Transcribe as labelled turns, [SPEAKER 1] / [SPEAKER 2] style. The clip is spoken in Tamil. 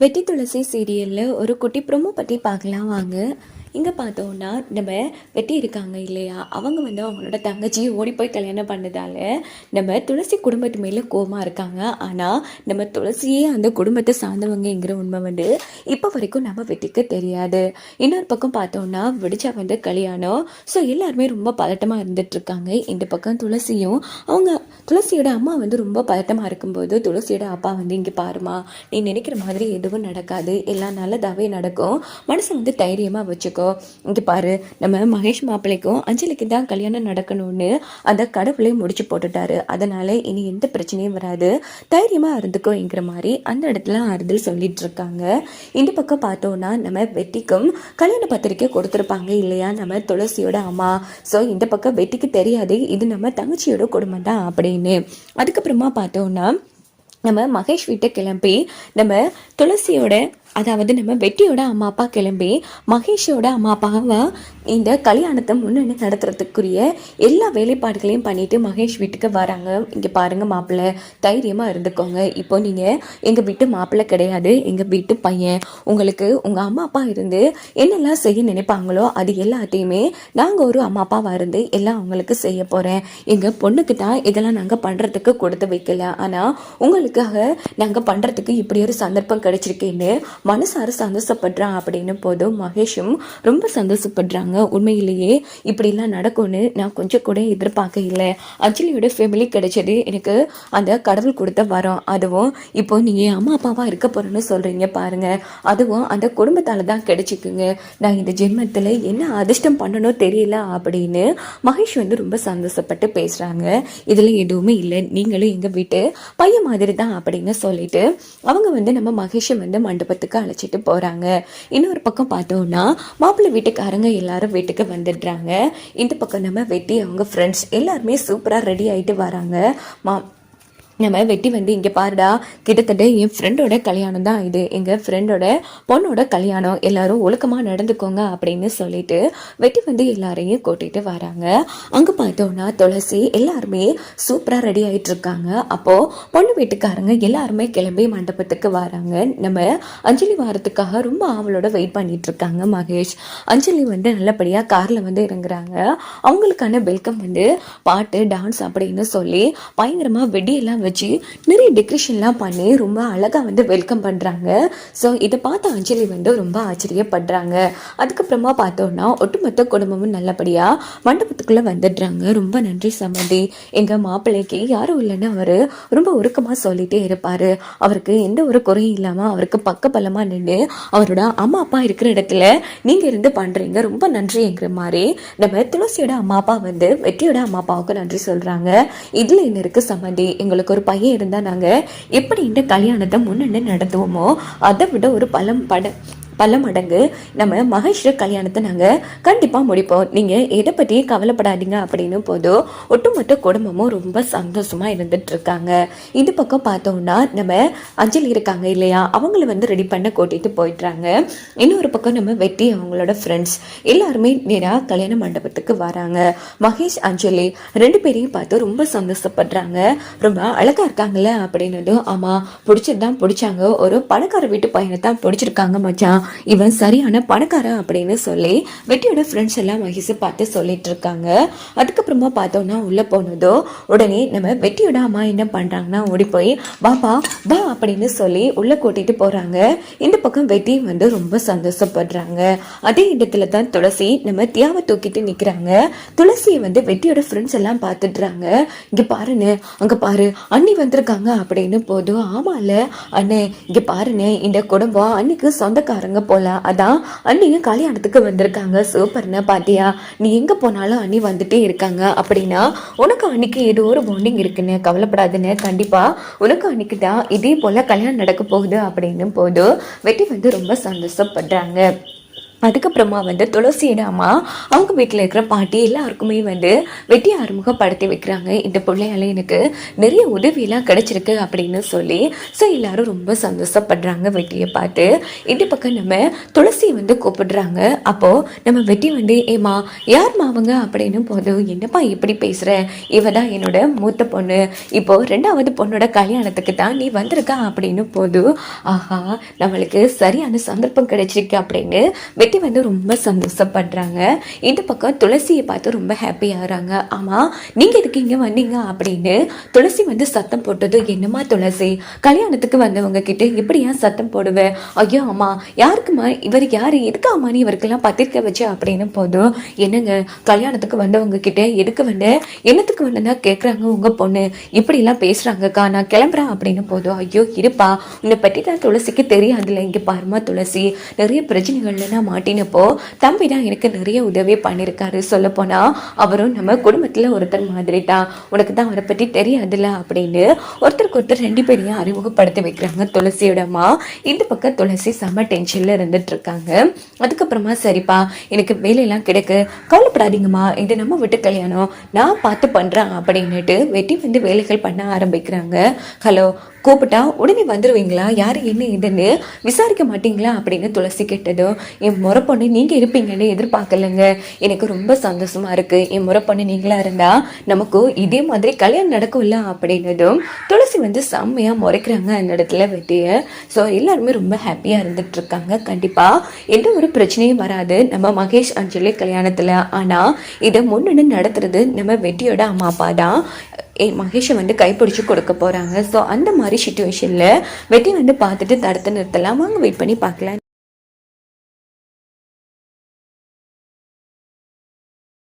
[SPEAKER 1] வெட்டி துளசி சீரியலில் ஒரு குட்டி ப்ரொமோ பற்றி பார்க்கலாம் வாங்க. இங்கே பார்த்தோன்னா நம்ம வெட்டி இருக்காங்க இல்லையா? அவங்க வந்து அவங்களோட தங்கச்சியை ஓடி போய் கல்யாணம் பண்ணதால நம்ம துளசி குடும்பத்து மேலே கோபமாக இருக்காங்க. ஆனால் நம்ம துளசியே அந்த குடும்பத்தை சார்ந்தவங்கங்கிற உண்மை வந்து இப்போ வரைக்கும் நம்ம வெட்டிக்கு தெரியாது. இன்னொரு பக்கம் பார்த்தோன்னா விடிச்சா வந்து கல்யாணம். ஸோ எல்லாருமே ரொம்ப பதட்டமாக இருந்துகிட்ருக்காங்க இந்த பக்கம் துளசியும் அவங்க துளசியோட அம்மா வந்து ரொம்ப பதட்டமாக இருக்கும்போது துளசியோட அப்பா வந்து இங்கே பாருமா நீ நினைக்கிற மாதிரி எதுவும் நடக்காது. எல்லாம் நல்லதாகவே நடக்கும். மனசை வந்து தைரியமாக வச்சுக்கோ. இங்கே பாரு நம்ம மகேஷ் மாப்பிள்ளைக்கும் அஞ்சலிக்கு தான் கல்யாணம் நடக்கணும்னு அந்த கடவுளே முடிச்சு போட்டுட்டாரு. அதனால இனி எந்த பிரச்சனையும் வராது. தைரியமாக இருந்துக்கோங்கிற மாதிரி அந்த இடத்துல ஆறுதல் சொல்லிட்டு இருக்காங்க. இந்த பக்கம் பார்த்தோன்னா நம்ம வெட்டிக்கும் கல்யாண பத்திரிக்கை கொடுத்துருப்பாங்க இல்லையா நம்ம துளசியோட அம்மா. ஸோ இந்த பக்கம் வெட்டிக்கு தெரியாது இது நம்ம தங்கச்சியோட குடும்பம் தான் அப்படின்னு. அதுக்கப்புறமா பார்த்தோன்னா நம்ம மகேஷ் வீட்டை கிளம்பி நம்ம துளசியோட அதாவது நம்ம வெட்டியோட அம்மா அப்பா கிளம்பி மகேஷோட அம்மா அப்பாவை இந்த கல்யாணத்தை முன்னணி நடத்துறதுக்குரிய எல்லா வேலைப்பாடுகளையும் பண்ணிட்டு மகேஷ் வீட்டுக்கு வராங்க. இங்கே பாருங்க மாப்பிள்ளை தைரியமாக இருந்துக்கோங்க. இப்போ நீங்கள் எங்கள் வீட்டு மாப்பிள்ளை கிடையாது எங்கள் வீட்டு பையன். உங்களுக்கு உங்கள் அம்மா அப்பா இருந்து என்னெல்லாம் செய்ய நினைப்பாங்களோ அது எல்லாத்தையுமே நாங்கள் ஒரு அம்மா அப்பாவாக இருந்து எல்லாம் அவங்களுக்கு செய்ய போகிறேன் எங்கள் பொண்ணுக்கு தான் இதெல்லாம் நாங்கள் பண்ணுறதுக்கு கொடுத்து வைக்கல. ஆனால் உங்களுக்காக நாங்கள் பண்ணுறதுக்கு இப்படி ஒரு சந்தர்ப்பம் கிடைச்சிருக்கேன்னு மனசார சந்தோஷப்படுறான் அப்படின்னு போதும் மகேஷும் ரொம்ப சந்தோஷப்படுறாங்க. உண்மையிலேயே இப்படிலாம் நடக்கும்னு நான் கொஞ்சம் கூட எதிர்பார்க்க இல்லை அஞ்சலியோட ஃபேமிலி கிடைச்சது எனக்கு அந்த கடவுள் கொடுத்த வரம். அதுவும் இப்போ நீங்கள் அம்மா அப்பாவாக இருக்க போகிறேன்னு சொல்கிறீங்க பாருங்கள் அதுவும் அந்த குடும்பத்தால் தான் கிடைச்சிக்குங்க. நான் இந்த ஜென்மத்தில் என்ன அதிர்ஷ்டம் பண்ணணும் தெரியல அப்படின்னு மகேஷ் வந்து ரொம்ப சந்தோஷப்பட்டு பேசுகிறாங்க இதில் எதுவுமே இல்லை. நீங்களும் எங்கள் வீட்டு பையன் மாதிரி தான் அப்படின்னு சொல்லிட்டு அவங்க வந்து நம்ம மகேஷை வந்து மண்டபத்துக்கு அழைச்சிட்டு போகிறாங்க இன்னொரு பக்கம் பார்த்தோம்னா மாப்பிள்ளை வீட்டுக்காரங்க எல்லாரும் வீட்டுக்கு வந்துடுறாங்க. இந்த பக்கம் நம்ம வெட்டி அவங்க ஃப்ரெண்ட்ஸ் எல்லாருமே சூப்பராக ரெடி ஆகிட்டு வராங்க. மா நம்ம வெட்டி வந்து இங்கே பாருடா. கிட்டத்தட்ட என் ஃப்ரெண்டோட கல்யாணம் தான் இது. எங்கள் ஃப்ரெண்டோட பொண்ணோட கல்யாணம். எல்லாரும் ஒழுக்கமாக நடந்துக்கோங்க அப்படின்னு சொல்லிட்டு வெட்டி வந்து எல்லாரையும் கூட்டிகிட்டு வராங்க. அங்கே பார்த்தோன்னா துளசி எல்லாருமே சூப்பராக ரெடி ஆகிட்டு இருக்காங்க. அப்போது பொண்ணு வீட்டுக்காரங்க எல்லாருமே கிளம்பி மண்டபத்துக்கு வராங்க. நம்ம அஞ்சலி வாரத்துக்காக ரொம்ப ஆவலோட வெயிட் பண்ணிட்டு இருக்காங்க மகேஷ். அஞ்சலி வந்து நல்லபடியாக காரில் வந்து இறங்குறாங்க. அவங்களுக்கான வெல்கம் வந்து பாட்டு டான்ஸ் அப்படின்னு சொல்லி பயங்கரமாக வெடியெல்லாம் வச்சு நிறைய டெக்கரேஷன்லாம் பண்ணி ரொம்ப அழகாக வந்து வெல்கம் பண்ணுறாங்க ஸோ இதை பார்த்து அஞ்சலி வந்து ரொம்ப ஆச்சரியப்படுறாங்க. அதுக்கப்புறமா பார்த்தோன்னா ஒட்டுமொத்த குடும்பமும் நல்லபடியாக மண்டபத்துக்குள்ளே வந்துடுறாங்க. ரொம்ப நன்றி சம்மந்தி எங்கள் மாப்பிள்ளைக்கு யாரும் இல்லைன்னு அவர் ரொம்ப உருக்கமாக சொல்லிகிட்டே இருப்பார். அவருக்கு எந்த ஒரு குறையும் இல்லாமல் அவருக்கு பக்கபலமாக நின்று அவரோட அம்மா அப்பா இருக்கிற இடத்துல நீங்கள் இருந்து பண்ணுறீங்க ரொம்ப நன்றிங்கிற மாதிரி நம்ம துளசியோட அம்மா அப்பா வந்து வெற்றியோட அம்மா அப்பாவுக்கு நன்றி சொல்கிறாங்க இதில் என்ன இருக்குது சம்மந்தி எங்களுக்கு ஒரு பையன் இருந்தால் நாங்கள் எப்படி இந்த கல்யாணத்தை முன்னே நடத்துவோமோ அதை விட ஒரு பலம் பட பல மடங்கு நம்ம மகேஷ்ர கல்யாணத்தை நாங்கள் கண்டிப்பாக முடிப்போம். நீங்கள் எதை பற்றி கவலைப்படாதீங்க அப்படின்னு போதும் ஒட்டுமொத்த குடும்பமும் ரொம்ப சந்தோஷமாக இருந்துட்டு இருக்காங்க இந்த பக்கம் பார்த்தோம்னா நம்ம அஞ்சலி இருக்காங்க இல்லையா? அவங்கள வந்து ரெடி பண்ண கூட்டிகிட்டு போயிடுறாங்க. இன்னொரு பக்கம் நம்ம வெட்டி அவங்களோட ஃப்ரெண்ட்ஸ் எல்லாருமே நேராக கல்யாண மண்டபத்துக்கு வராங்க. மகேஷ் அஞ்சலி ரெண்டு பேரையும் பார்த்து ரொம்ப சந்தோஷப்படுறாங்க. ரொம்ப அழகாக இருக்காங்களே அப்படின்னதும் ஆமாம் பிடிச்சது தான் பிடிச்சாங்க. ஒரு பணக்கார வீட்டு பையனை தான் பிடிச்சிருக்காங்க மச்சான். இவன் சரியான பணக்காரன் அப்படின்னு சொல்லி வெட்டியோட ஃப்ரெண்ட்ஸ் எல்லாம் மகிழ்ச்சி பார்த்து சொல்லிட்டு இருக்காங்க. அதுக்கப்புறமா பார்த்தோம்னா உள்ள போனதோ உடனே நம்ம வெட்டியோட அம்மா என்ன பண்றாங்கன்னா ஓடி போய் பாப்பா வா அப்படின்னு சொல்லி உள்ள கூட்டிட்டு போறாங்க. இந்த பக்கம் வெட்டி வந்து ரொம்ப சந்தோஷப்படுறாங்க. அதே இடத்துல தான் துளசி நம்ம தியாவை தூக்கிட்டு நிக்கிறாங்க. துளசியை வந்து வெட்டியோட ஃப்ரெண்ட்ஸ் எல்லாம் பார்த்துடுறாங்க. இங்க பாருன்னு அங்க பாரு அண்ணி வந்திருக்காங்க அப்படின்னு போதும். ஆமால அண்ணே இங்க பாருன்னு இந்த குடும்பம் அன்னைக்கு சொந்தக்காரங்க போல? அதான் அண்ணிங்க கல்யாணத்துக்கு வந்திருக்காங்க. சூப்பர்னு பாத்தியா? நீ எங்க போனாலும் அண்ணி வந்துட்டே இருக்காங்க. அப்படின்னா உனக்கு அன்னைக்கு ஏதோ ஒரு பாண்டிங் இருக்குன்னு கவலைப்படாதுன்னு கண்டிப்பா உனக்கு அன்னைக்கு தான் இதே போல கல்யாணம் நடக்க போகுது அப்படின்னு போது வெட்டி வந்து ரொம்ப சந்தோஷப்படுறாங்க. அதுக்கப்புறமா வந்து துளசியோட அம்மா அவங்க வீட்டில் இருக்கிற பாட்டி எல்லாருக்குமே வந்து வெட்டி அறிமுகப்படுத்தி வைக்கிறாங்க. இந்த பிள்ளையால எனக்கு நிறைய உதவியெல்லாம் கிடைச்சிருக்கு அப்படின்னு சொல்லி. ஸோ எல்லாரும் ரொம்ப சந்தோஷப்படுறாங்க வெட்டியை பார்த்து. இந்த பக்கம் நம்ம துளசியை வந்து கூப்பிடுறாங்க. அப்போது நம்ம வெட்டி வந்து ஏமா யார் மாவங்க அப்படின்னு போது என்னப்பா இப்படி பேசுகிற இவ தான் என்னோட மூத்த பொண்ணு. இப்போ ரெண்டாவது பொண்ணோட கல்யாணத்துக்கு தான் நீ வந்திருக்க? அப்படின்னு போது ஆஹா நம்மளுக்கு சரியான சந்தர்ப்பம் கிடைச்சிருக்கு அப்படின்னு வெட்டி வந்து ரொம்ப சந்தோஷப்படுறாங்க. இந்த பக்கம் துளசியை பார்த்து ரொம்ப ஹாப்பி ஆகுறாங்க. ஆமாம் நீங்கள் எதுக்கு இங்கே வந்தீங்க அப்படின்னு துளசி வந்து சத்தம் போட்டது என்னம்மா துளசி கல்யாணத்துக்கு வந்தவங்க கிட்ட எப்படியா சத்தம் போடுவேன் ஐயோ அம்மா யாருக்குமா இவர் யார்? எதுக்கு நீ இவருக்கெல்லாம் பத்திரிக்கை வச்சு? அப்படின்னு போதும் என்னங்க கல்யாணத்துக்கு வந்தவங்க கிட்ட எதுக்கு வந்து? என்னத்துக்கு வந்தேன்னா கேட்குறாங்க உங்கள் பொண்ணு. இப்படிலாம் பேசுகிறாங்கக்கா நான் கிளம்புறேன். அப்படின்னு போதும் ஐயோ இருப்பா உன்னை பற்றி தான் துளசிக்கு தெரியாதுல்ல இங்கே பாருமா துளசி. நிறைய பிரச்சனைகள்ல நான் மாட்டினப்போ தம்பி தான் எனக்கு நிறைய உதவி பண்ணியிருக்காரு சொல்லப்போனால் அவரும் நம்ம குடும்பத்தில் ஒருத்தர் மாதிரி தான் உனக்கு தான் அவரை பற்றி தெரியாதுல்ல அப்படின்னு ஒருத்தருக்கு ஒருத்தர் ரெண்டு பேரையும் அறிமுகப்படுத்தி வைக்கிறாங்க துளசியோட அம்மா. இந்த பக்கம் துளசி செம்ம டென்ஷனில் இருந்துட்டு இருக்காங்க அதுக்கப்புறமா சரிப்பா எனக்கு வேலையெல்லாம் கிடைக்கு. கவலைப்படாதீங்கம்மா இது நம்ம வீட்டு கல்யாணம். நான் பார்த்து பண்ணுறேன் அப்படின்னுட்டு வெட்டி வந்து வேலைகள் பண்ண ஆரம்பிக்கிறாங்க. ஹலோ கூப்பிட்டா உடனே வந்துடுவீங்களா யார் என்ன இதுன்னு விசாரிக்க மாட்டீங்களா? அப்படின்னு துளசி கேட்டதும் என் முறை பொண்ணு நீங்கள் இருப்பீங்கன்னு எதிர்பார்க்கலங்க. எனக்கு ரொம்ப சந்தோஷமாக இருக்குது என் முறை பொண்ணு இருந்தால் இருந்தா நமக்கு இதே மாதிரி கல்யாணம் நடக்கும்ல? அப்படின்னதும் துளசி வந்து செம்மையாக முறைக்கிறாங்க அந்த இடத்துல வெட்டியை. ஸோ எல்லாருமே ரொம்ப ஹாப்பியாக இருந்துகிட்ருக்காங்க கண்டிப்பாக எந்த ஒரு பிரச்சனையும் வராது. நம்ம மகேஷ் அஞ்சலி கல்யாணத்தில். ஆனால் இதை முன்னணி நடத்துறது நம்ம வெட்டியோட அம்மா அப்பா தான். மகேஷை வந்து கைப்பிடிச்சு கொடுக்க போகிறாங்க ஸோ அந்த மாதிரி சுச்சுவேஷனில் வெட்டி வந்து பார்த்துட்டு தடுத்து நிறுத்தலாம். வாங்க வெயிட் பண்ணி பார்க்கலாம்.